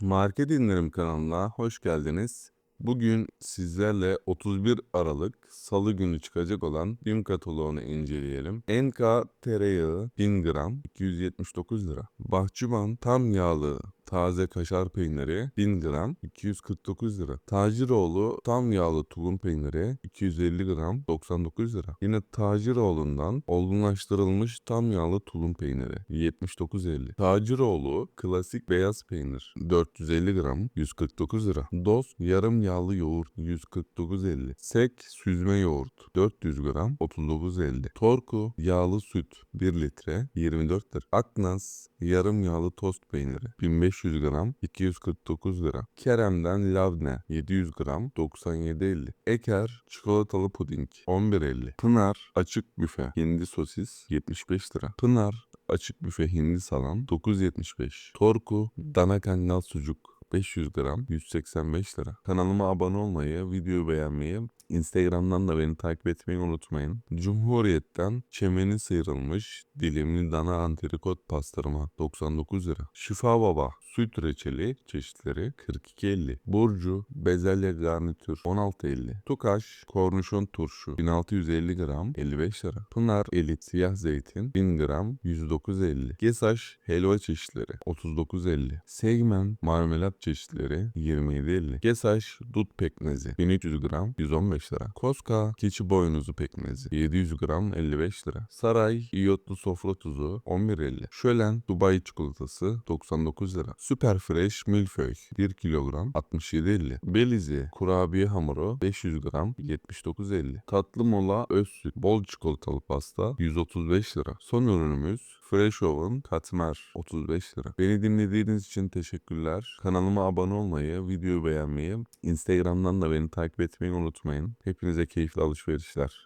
Market İndirim kanalına hoş geldiniz. Bugün sizlerle 31 Aralık Salı günü çıkacak olan BİM kataloğunu inceleyelim. NK tereyağı 1000 gram 279 lira. Bahçıvan tam yağlı taze kaşar peyniri 1000 gram 249 lira. Taciroğlu tam yağlı tulum peyniri 250 gram 99 lira. Yine Taciroğlu'ndan olgunlaştırılmış tam yağlı tulum peyniri 79.50. Taciroğlu klasik beyaz peynir 450 gram 149 lira. Doz yarım yağlı yoğurt 149.50. Sek süzme yoğurt 400 gram 39.50. Torku yağlı süt 1 litre 24 lira. Aknas yarım yağlı tost peyniri 1500 gram 249 lira. Kerem'den labne 700 gram 97.50. Eker çikolatalı puding 11.50. Pınar açık büfe hindi sosis 75 lira. Pınar açık büfe hindi salam 9.75. Torku dana kangal sucuk 500 gram 185 lira. Kanalıma abone olmayı, videoyu beğenmeyi, Instagram'dan da beni takip etmeyi unutmayın. Cumhuriyet'ten çemeni sıyrılmış dilimli dana antrikot pastırma 99 lira. Şifa Baba süt reçeli çeşitleri 42.50. Burcu bezelye garnitür 16.50. Tukaş kornişon turşu 1650 gram 55 lira. Pınar elit siyah zeytin 1000 gram 109.50. Gesaş helva çeşitleri 39.50. Segmen marmelat çeşitleri 27.50. Gesaş dut pekmezi 1300 gram 115 lira. Koska keçi boynuzu pekmezi 700 gram 55 lira. Saray iyotlu sofra tuzu 11.50. Şölen Dubai çikolatası 99 lira. Süper Fresh milföy 1 kilogram 67.50. Belize kurabiye hamuru 500 gram 79.50. Tatlı mola öz süt bol çikolatalı pasta 135 lira. Son ürünümüz Fresh Oven Katmer 35 lira. Beni dinlediğiniz için teşekkürler. Kanalıma abone olmayı, videoyu beğenmeyi, Instagram'dan da beni takip etmeyi unutmayın. Hepinize keyifli alışverişler.